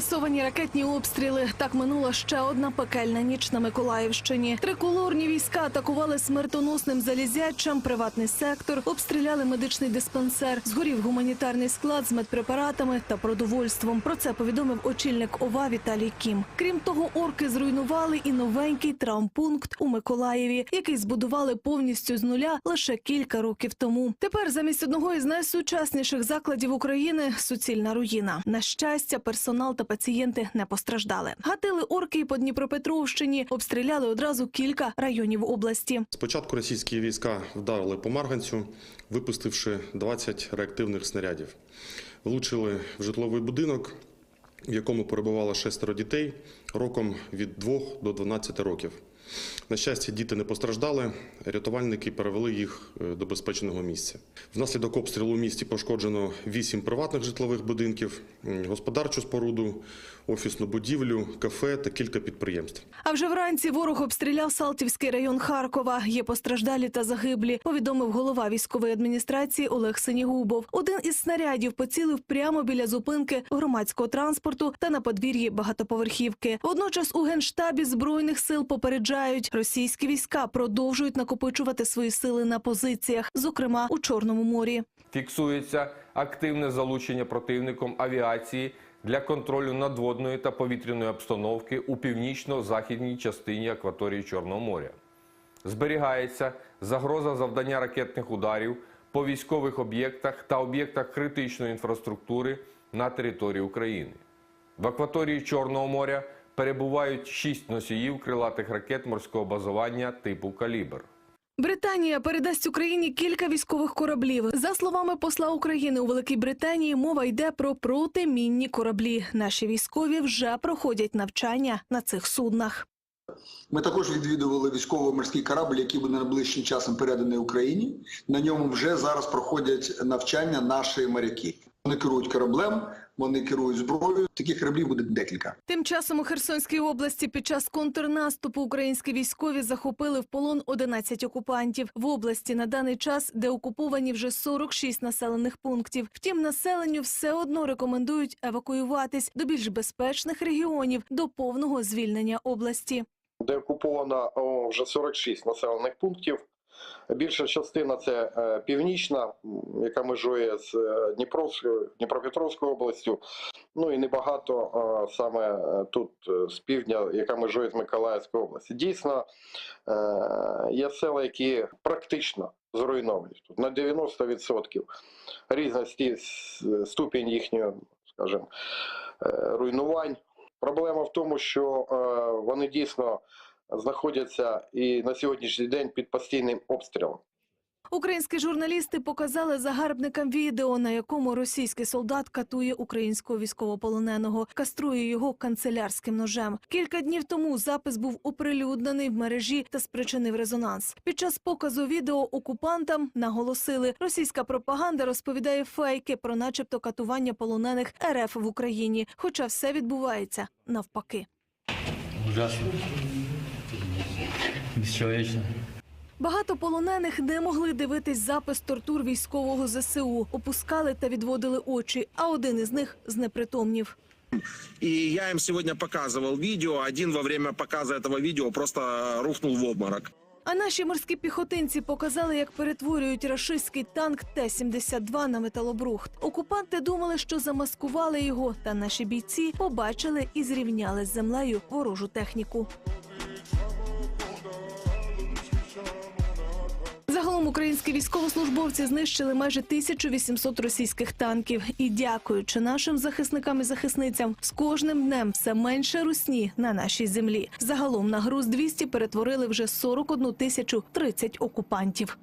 Масовані ракетні обстріли. Так минула ще одна пекельна ніч на Миколаївщині. Триколорні війська атакували смертоносним залізячам, приватний сектор, обстріляли медичний диспансер, згорів гуманітарний склад з медпрепаратами та продовольством. Про це повідомив очільник ОВА Віталій Кім. Крім того, орки зруйнували і новенький травмпункт у Миколаєві, який збудували повністю з нуля лише кілька років тому. Тепер замість одного із найсучасніших закладів України суцільна руїна. На щастя, персонал та пацієнти не постраждали. Гатили орки по Дніпропетровщині, обстріляли одразу кілька районів області. Спочатку російські війська вдарили по Марганцю, випустивши 20 реактивних снарядів. Влучили в житловий будинок, в якому перебувало шестеро дітей роком від 2 до 12 років. На щастя, діти не постраждали. Рятувальники перевели їх е, до безпечного місця. Внаслідок обстрілу у місті пошкоджено 8 приватних житлових будинків, господарчу споруду, офісну будівлю, кафе та кілька підприємств. А вже вранці ворог обстріляв Салтівський район Харкова. Є постраждалі та загиблі. Повідомив голова військової адміністрації Олег Синігубов. Один із снарядів поцілив прямо біля зупинки громадського транспорту та на подвір'ї багатоповерхівки. Водночас у генштабі збройних сил попереджають, російські війська продовжують накопичувати свої сили на позиціях, зокрема у Чорному морі. Фіксується активне залучення противником авіації для контролю надводної та повітряної обстановки у північно-західній частині акваторії Чорного моря. Зберігається загроза завдання ракетних ударів по військових об'єктах та об'єктах критичної інфраструктури на території України. В акваторії Чорного моря перебувають шість носіїв крилатих ракет морського базування типу Калібр. Британія передасть Україні кілька військових кораблів. За словами посла України у Великій Британії, мова йде про протимінні кораблі. Наші військові вже проходять навчання на цих суднах. Ми також відвідували військово-морський корабль, який буде найближчим часом переданий Україні. На ньому вже зараз проходять навчання наші моряки. Вони керують кораблем, вони керують зброєю. Таких кораблів буде декілька. Тим часом у Херсонській області під час контрнаступу українські військові захопили в полон 11 окупантів. В області на даний час деокуповані вже 46 населених пунктів. Втім, населенню все одно рекомендують евакуюватись до більш безпечних регіонів до повного звільнення області. де окуповано вже 46 населених пунктів. Більша частина це е, північна, яка межує з е, Дніпровською, Дніпропетровською областю. Ну і небагато е, саме тут з півдня, яка межує з Миколаївською областю. Дійсно, є села, які практично зруйновані. Тут на 90% різності ступінь їхнього, скажімо, руйнувань. Проблема в тому, що вони дійсно знаходяться і на сьогоднішній день під постійним обстрілом. Українські журналісти показали загарбникам відео, на якому російський солдат катує українського військовополоненого, каструє його канцелярським ножем. Кілька днів тому запис був оприлюднений в мережі та спричинив резонанс. Під час показу відео окупантам наголосили, російська пропаганда розповідає фейки про, начебто, катування полонених РФ в Україні, хоча все відбувається навпаки. Ужасно. Бесчеловечно. Багато полонених не могли дивитись запис тортур військового ЗСУ, опускали та відводили очі. А один із них знепритомнів. И я им сегодня показывал видео. Один во время показа этого видео просто рухнул в обморок. А наші морські піхотинці показали, як перетворюють рашистський танк Т-72 на металобрухт. Окупанти думали, що замаскували його, та наші бійці побачили і зрівняли з землею ворожу техніку. Українські військовослужбовці знищили майже 1800 російських танків. І дякуючи нашим захисникам і захисницям, з кожним днем все менше русні на нашій землі. Загалом на груз 200 перетворили вже 41 тисячу 30 окупантів.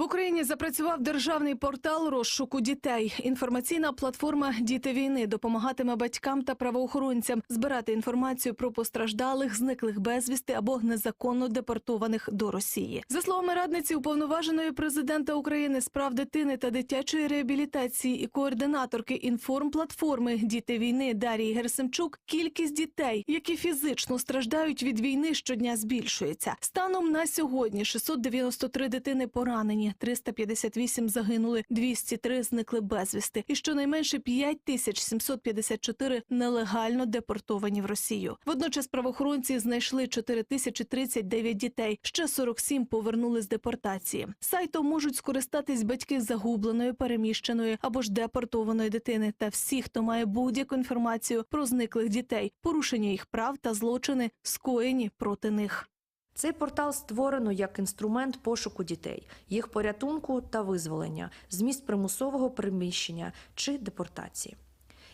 В Україні запрацював державний портал розшуку дітей. Інформаційна платформа Діти війни допомагатиме батькам та правоохоронцям збирати інформацію про постраждалих, зниклих безвісти або незаконно депортованих до Росії. За словами радниці уповноваженої президента України з прав дитини та дитячої реабілітації і координаторки інформплатформи Діти війни Дарії Герсимчук, кількість дітей, які фізично страждають від війни, щодня збільшується. Станом на сьогодні 693 дитини поранені, 358 загинули, 203 зникли безвісти, і щонайменше 5754 нелегально депортовані в Росію. Водночас правоохоронці знайшли 4039 дітей. Ще 47 повернули з депортації. Сайтом можуть скористатись батьки загубленої, переміщеної або ж депортованої дитини та всі, хто має будь-яку інформацію про зниклих дітей, порушення їх прав та злочини, скоєні проти них. Цей портал створено як інструмент пошуку дітей, їх порятунку та визволення з місць примусового переміщення чи депортації.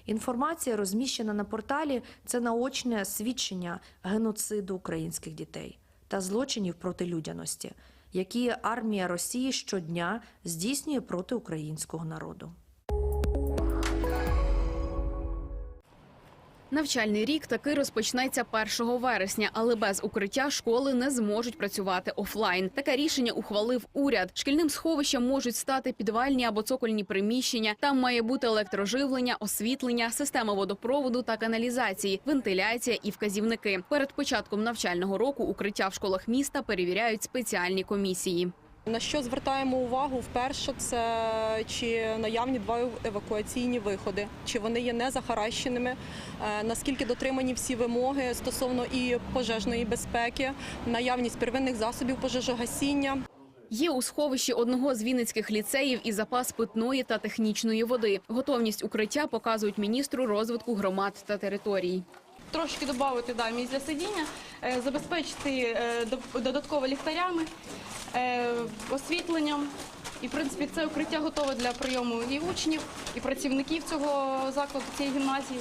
Інформація, розміщена на порталі, це наочне свідчення геноциду українських дітей та злочинів проти людяності, які армія Росії щодня здійснює проти українського народу. Навчальний рік таки розпочнеться 1 вересня, але без укриття школи не зможуть працювати офлайн. Таке рішення ухвалив уряд. Шкільним сховищем можуть стати підвальні або цокольні приміщення. Там має бути електроживлення, освітлення, система водопроводу та каналізації, вентиляція і вказівники. Перед початком навчального року укриття в школах міста перевіряють спеціальні комісії. На що звертаємо увагу вперше, це чи наявні два евакуаційні виходи, чи вони є незахаращеними, е, наскільки дотримані всі вимоги стосовно і пожежної безпеки, наявність первинних засобів пожежогасіння. Є у сховищі одного з вінницьких ліцеїв і запас питної та технічної води. Готовність укриття показують міністру розвитку громад та територій. Трошки додати да, місць для сидіння, е, забезпечити е, до- додатково ліхтарями, е, освітленням. І, в принципі, це укриття готове для прийому і учнів, і працівників цього закладу, цієї гімназії.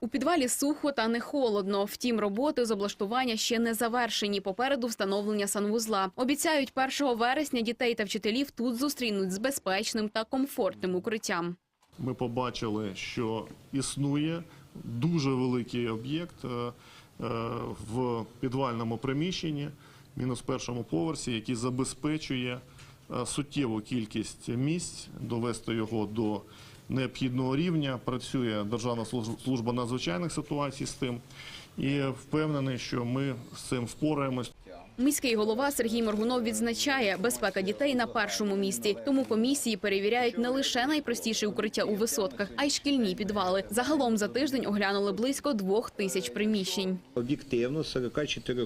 У підвалі сухо та не холодно. Втім, роботи з облаштування ще не завершені. Попереду встановлення санвузла. Обіцяють, 1 вересня дітей та вчителів тут зустрінуть з безпечним та комфортним укриттям. ми побачили, що існує дуже великий об'єкт е, е, в підвальному приміщенні, мінус першому поверсі, який забезпечує е, суттєву кількість місць, довести його до необхідного рівня. Працює Державна служба надзвичайних ситуацій з тим. І впевнений, що ми з цим впораємось. Міський голова Сергій Моргунов відзначає, безпека дітей на першому місці. Тому комісії перевіряють не лише найпростіші укриття у висотках, а й шкільні підвали. Загалом за тиждень оглянули близько двох тисяч приміщень. Об'єктивно 44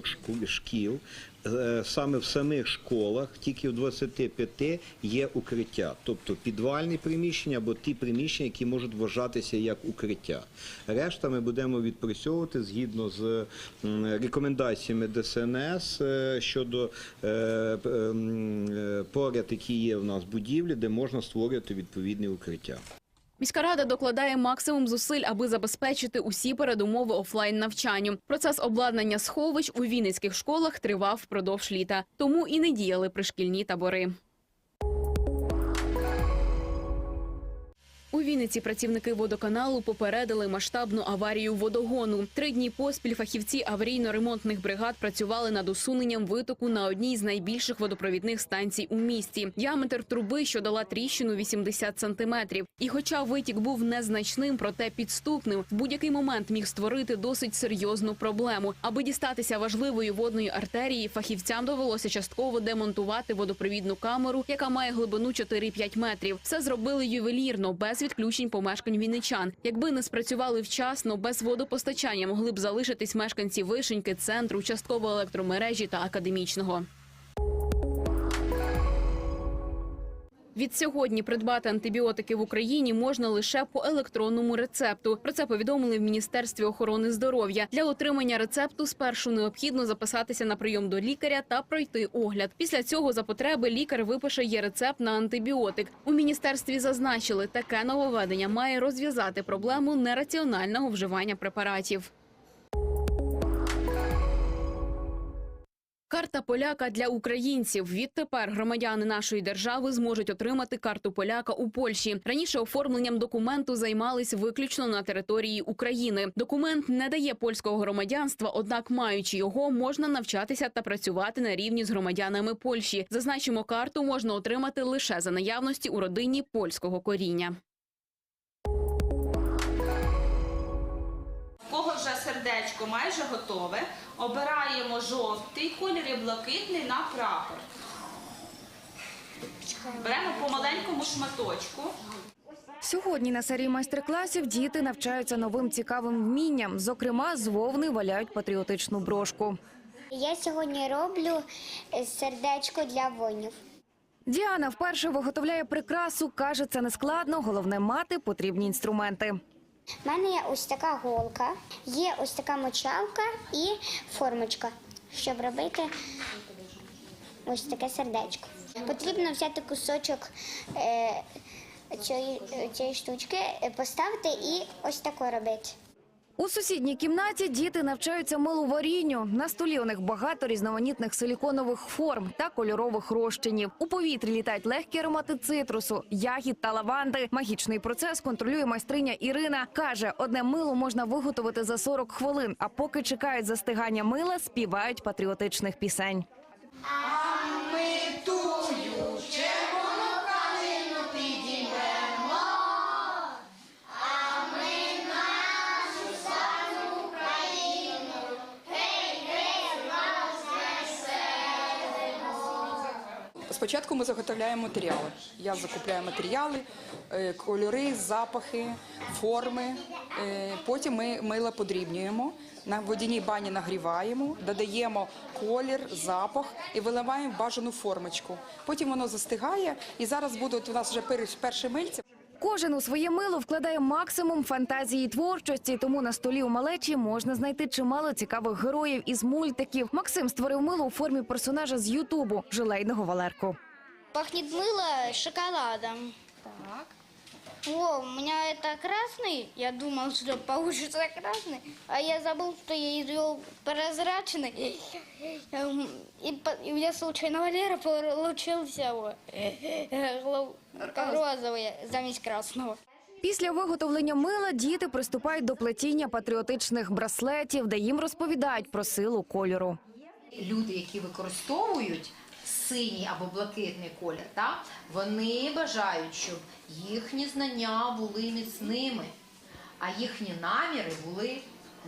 шкіл- саме в самих школах, тільки в 25 є укриття, тобто підвальні приміщення або ті приміщення, які можуть вважатися як укриття. Решта ми будемо відпрацьовувати згідно з рекомендаціями ДСНС е, щодо е, е, поряд, які є в нас будівлі, де можна створювати відповідні укриття. Міська рада докладає максимум зусиль, аби забезпечити усі передумови офлайн навчанню. Процес обладнання сховищ у вінницьких школах тривав впродовж літа, тому і не діяли пришкільні табори. Вінниці працівники водоканалу попередили масштабну аварію водогону. Три дні поспіль фахівці аварійно-ремонтних бригад працювали над усуненням витоку на одній з найбільших водопровідних станцій у місті. Діаметр труби, що дала тріщину 80 сантиметрів. І, хоча витік був незначним, проте підступним, в будь-який момент міг створити досить серйозну проблему. Аби дістатися важливої водної артерії, фахівцям довелося частково демонтувати водопровідну камеру, яка має глибину 4-5 метрів. Все зробили ювелірно, без відключень помешкань вінничан. Якби не спрацювали вчасно, без водопостачання могли б залишитись мешканці вишеньки, центру, частково електромережі та академічного. Від сьогодні придбати антибіотики в Україні можна лише по електронному рецепту. Про це повідомили в Міністерстві охорони здоров'я. Для отримання рецепту спершу необхідно записатися на прийом до лікаря та пройти огляд. Після цього за потреби лікар випише є рецепт на антибіотик. У міністерстві зазначили, таке нововведення має розв'язати проблему нераціонального вживання препаратів. Карта поляка для українців. Відтепер громадяни нашої держави зможуть отримати карту поляка у Польщі. Раніше оформленням документу займались виключно на території України. Документ не дає польського громадянства, однак, маючи його, можна навчатися та працювати на рівні з громадянами Польщі. Зазначимо, карту можна отримати лише за наявності у родині польського коріння. Сердечко майже готове, обираємо жовтий колір і блакитний на прапор. Беремо по маленькому шматочку. Сьогодні на серії майстер-класів діти навчаються новим цікавим вмінням. Зокрема, з вовни валяють патріотичну брошку. Я сьогодні роблю е, сердечко для воїнів. Діана вперше виготовляє прикрасу. каже, це не складно. Головне мати потрібні інструменти. У мене є ось така голка, є ось така мочалка і формочка, щоб робити ось таке сердечко. Потрібно взяти кусочок е, цієї, цієї штучки, е, поставити і ось тако робити. У сусідній кімнаті діти навчаються миловарінню. На столі у них багато різноманітних силіконових форм та кольорових розчинів. У повітрі літають легкі аромати цитрусу, ягід та лаванди. Магічний процес контролює майстриня Ірина. каже, одне мило можна виготовити за 40 хвилин. А поки чекають застигання мила, співають патріотичних пісень. Спочатку ми заготовляємо матеріали. Я закупляю матеріали, е, кольори, запахи, форми. Е, Потім ми мило подрібнюємо. На водяній бані нагріваємо, додаємо колір, запах і виливаємо бажану формочку. Потім воно застигає, і зараз будуть у нас вже пер- перші мильці. Кожен у своє мило вкладає максимум фантазії і творчості, тому на столі у малечі можна знайти чимало цікавих героїв із мультиків. Максим створив мило у формі персонажа з Ютубу желейного Валерку. Пахнет мыло шоколадом. Так. О, у меня это красный. Я думал, что получится красный, а я забыл, что я извел прозрачный. Эм, И, по- и у меня случайно Валера получился вот, розовый замість красного. Після виготовлення мила діти приступають до плетіння патріотичних браслетів, де їм розповідають про силу кольору. люди, які використовують синій або блакитний колір, так, вони бажають, щоб їхні знання були міцними, а їхні наміри були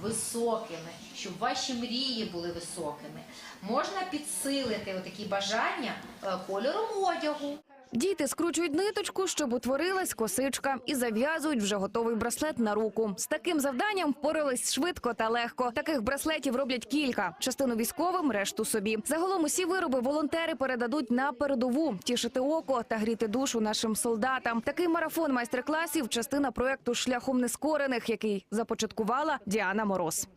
високими, щоб ваші мрії були високими. Можна підсилити отакі бажання е, кольором одягу. Діти скручують ниточку, щоб утворилась косичка, і зав'язують вже готовий браслет на руку. З таким завданням впорались швидко та легко. Таких браслетів роблять кілька: частину військовим, решту собі. Загалом усі вироби волонтери передадуть на передову, тішити око та гріти душу нашим солдатам. Такий марафон майстер-класів частина проекту Шляхом нескорених, який започаткувала Діана Мороз.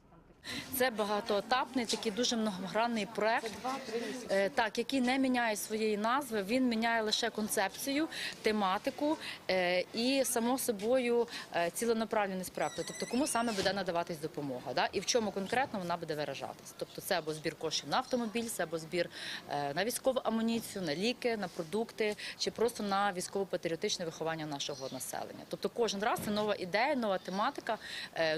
Це багатоетапний, такий дуже многогранний проект, е, так, який не міняє своєї назви. Він міняє лише концепцію, тематику е, і само собою е, ціленаправленість проекту. Тобто, кому саме буде надаватись допомога, да? і в чому конкретно вона буде виражатись. Тобто, це або збір коштів на автомобіль, це або збір на військову амуніцію, на ліки, на продукти чи просто на військово-патріотичне виховання нашого населення. Тобто, кожен раз це нова ідея, нова тематика,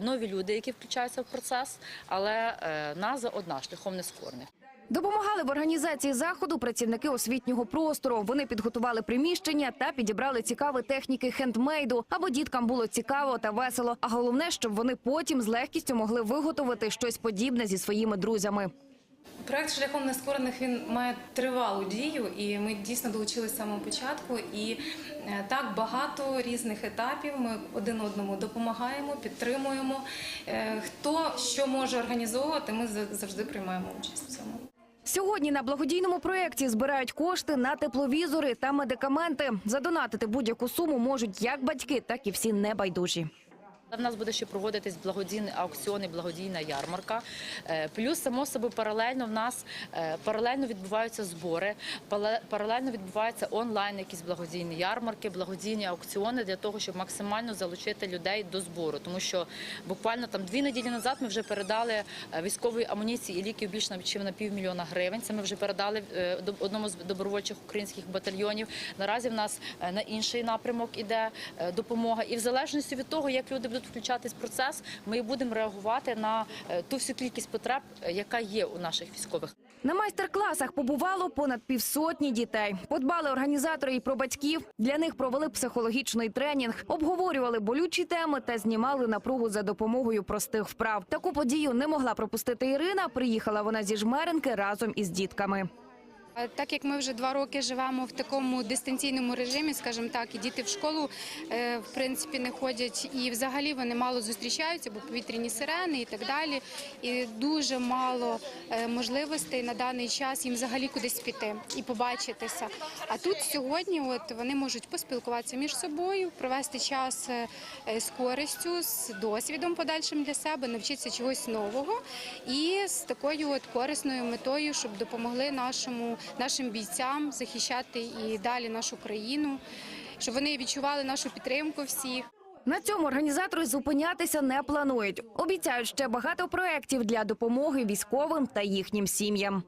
нові люди, які включаються в процес, але е, назва одна шляхом нескорних. Допомагали в організації заходу працівники освітнього простору. Вони підготували приміщення та підібрали цікаві техніки хендмейду, аби діткам було цікаво та весело. А головне, щоб вони потім з легкістю могли виготовити щось подібне зі своїми друзями. Проект шляхом нескорених він має тривалу дію, і ми дійсно долучилися з самого початку. І е, так багато різних етапів. Ми один одному допомагаємо, підтримуємо. Е, Хто що може організовувати, ми завжди приймаємо участь в цьому. Сьогодні на благодійному проєкті збирають кошти на тепловізори та медикаменти. Задонатити будь-яку суму можуть як батьки, так і всі небайдужі. В нас буде ще проводитись благодійний аукціон і благодійна ярмарка. Е, Плюс, само собою, паралельно в нас е, паралельно відбуваються збори, паралельно відбуваються онлайн якісь благодійні ярмарки, благодійні аукціони для того, щоб максимально залучити людей до збору. Тому що буквально там дві неділі назад ми вже передали е, військової амуніції і ліків більш на на півмільйона гривень. Це ми вже передали одному з добровольчих українських батальйонів. Наразі в нас на інший напрямок іде допомога. І в залежності від того, як люди будуть включатись в процес, ми будемо реагувати на е, ту всю кількість потреб, е, яка є у наших військових. На майстер-класах побувало понад півсотні дітей. Подбали організатори і про батьків. Для них провели психологічний тренінг, обговорювали болючі теми та знімали напругу за допомогою простих вправ. Таку подію не могла пропустити Ірина. Приїхала вона зі жмеренки разом із дітками. Так як ми вже два роки живемо в такому дистанційному режимі, скажімо так, і діти в школу е, в принципі не ходять, і взагалі вони мало зустрічаються, бо повітряні сирени і так далі. І дуже мало е, можливостей на даний час їм взагалі кудись піти і побачитися. А тут сьогодні, от вони можуть поспілкуватися між собою, провести час е, е, з користю, з досвідом подальшим для себе, навчитися чогось нового і з такою от корисною метою, щоб допомогли нашому нашим бійцям захищати і далі нашу країну, щоб вони відчували нашу підтримку всіх. На цьому організатори зупинятися не планують. Обіцяють ще багато проєктів для допомоги військовим та їхнім сім'ям.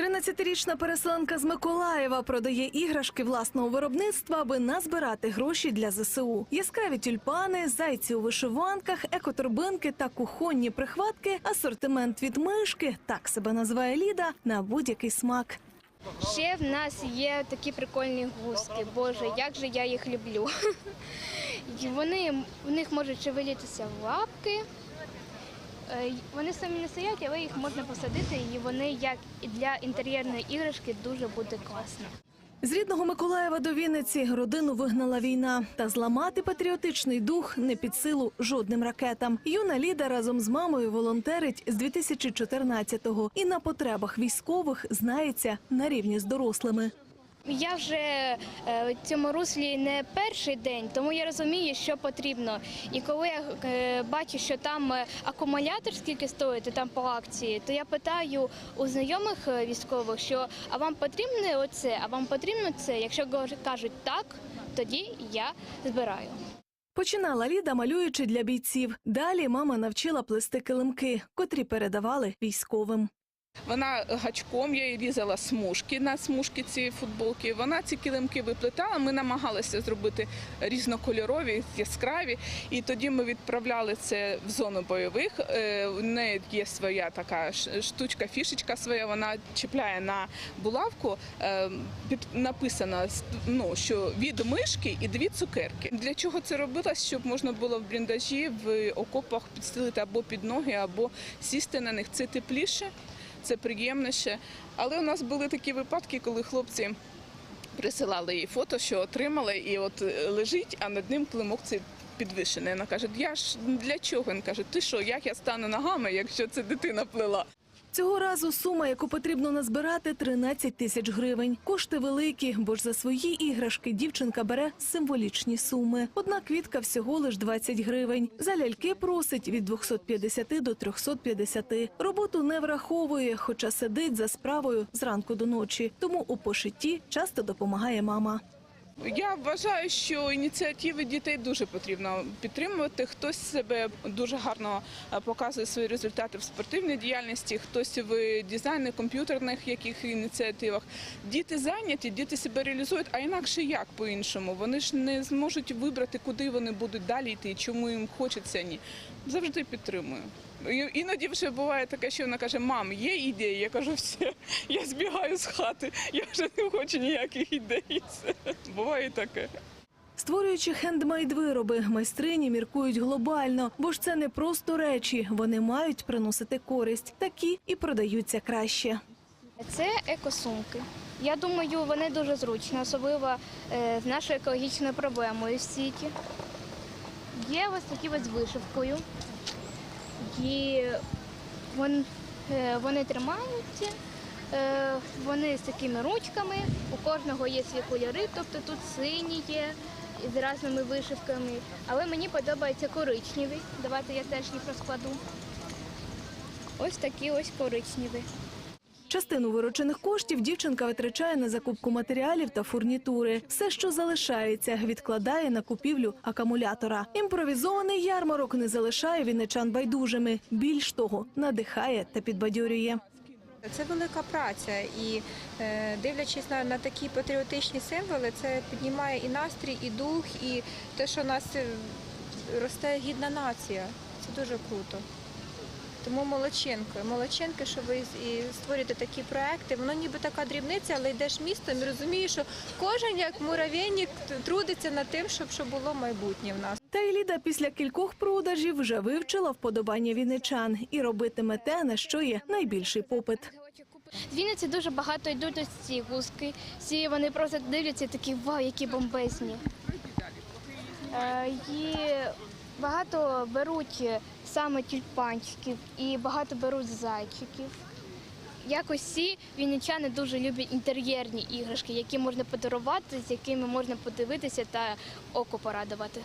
13-річна переселенка з Миколаєва продає іграшки власного виробництва, аби назбирати гроші для ЗСУ. Яскраві тюльпани, зайці у вишиванках, екоторбинки та кухонні прихватки, асортимент від мишки, так себе називає Ліда, на будь-який смак. Ще в нас є такі прикольні гуски. Боже, як же я їх люблю. Вони в них можуть шевелитися лапки. Е, Вони самі не стоять, але їх можна посадити, і вони як і для інтер'єрної іграшки дуже буде класно. З рідного Миколаєва до Вінниці родину вигнала війна. Та зламати патріотичний дух не під силу жодним ракетам. Юна Ліда разом з мамою волонтерить з 2014-го і на потребах військових знається на рівні з дорослими. Я вже е, в цьому руслі не перший день, тому я розумію, що потрібно. І коли я е, бачу, що там е, акумулятор скільки стоїть там по акції, то я питаю у знайомих військових, що а вам потрібне оце, а вам потрібно це. Якщо кажуть так, тоді я збираю. Починала Ліда, малюючи для бійців. Далі мама навчила плести килимки, котрі передавали військовим. Вона гачком я їй різала смужки на смужки цієї футболки. Вона ці килимки виплетала. Ми намагалися зробити різнокольорові, яскраві. І тоді ми відправляли це в зону бойових. Е, У неї є своя така штучка, фішечка своя. Вона чіпляє на булавку. е, написано ну, що від мишки і дві цукерки. Для чого це робилось? Щоб можна було в бліндажі в окопах підстелити або під ноги, або сісти на них. Це тепліше це приємніше. Але у нас були такі випадки, коли хлопці присилали їй фото, що отримали, і от е, лежить, а над ним плимок цей підвищений. Вона каже: Я ж для чого? Він каже, ти що, як я стану ногами, якщо це дитина плела? Цього разу сума, яку потрібно назбирати, 13 тисяч гривень. Кошти великі, бо ж за свої іграшки дівчинка бере символічні суми. Одна квітка всього лиш 20 гривень. За ляльки просить від 250 до 350. Роботу не враховує, хоча сидить за справою зранку до ночі. Тому у пошитті часто допомагає мама. Я вважаю, що ініціативи дітей дуже потрібно підтримувати. Хтось себе дуже гарно е, показує свої результати в спортивній діяльності, хтось в дизайні, комп'ютерних яких ініціативах. Діти зайняті, діти себе реалізують, а інакше як по-іншому. Вони ж не зможуть вибрати, куди вони будуть далі йти, чому їм хочеться ні. Завжди підтримую. Іноді вже буває таке, що вона каже: мам, є ідеї? Я кажу, все, я збігаю з хати, я вже не хочу ніяких ідей. Буває таке. Створюючи хендмейд вироби, майстрині міркують глобально, бо ж це не просто речі, вони мають приносити користь. Такі і продаються краще. Це екосумки. Я думаю, вони дуже зручні, особливо е, з нашою екологічною проблемою в світі. Є ось такі ось вишивкою. І вон- е, вони тримаються, е, вони з такими ручками, у кожного є свої кольори, тобто тут сині є з різними вишивками. Але мені подобається коричневий. Давайте я теж їх розкладу. Ось такі ось коричневі. Частину виручених коштів дівчинка витрачає на закупку матеріалів та фурнітури. Все, що залишається, відкладає на купівлю акумулятора. Імпровізований ярмарок не залишає вінничан байдужими. Більш того, надихає та підбадьорює. Це велика праця, і е, дивлячись на, на такі патріотичні символи, це піднімає і настрій, і дух, і те, що у нас е, росте гідна нація. Це дуже круто. Тому молодчинки, молодчинки, що ви і створюєте такі проекти. Воно ніби така дрібниця, але йдеш містом і розумієш, що кожен як муравейник трудиться над тим, щоб, щоб було майбутнє в нас. Та й Ліда після кількох продажів вже вивчила вподобання вінничан і робитиме те, на що є найбільший попит. З Вінниці дуже багато йдуть ось ці гуски. Всі вони просто дивляться і такі вау, які бомбезні. Е, І багато беруть саме тюльпанчиків і багато беруть зайчиків. Якось усі вінничани дуже люблять інтер'єрні іграшки, які можна подарувати, з якими можна подивитися та око порадувати.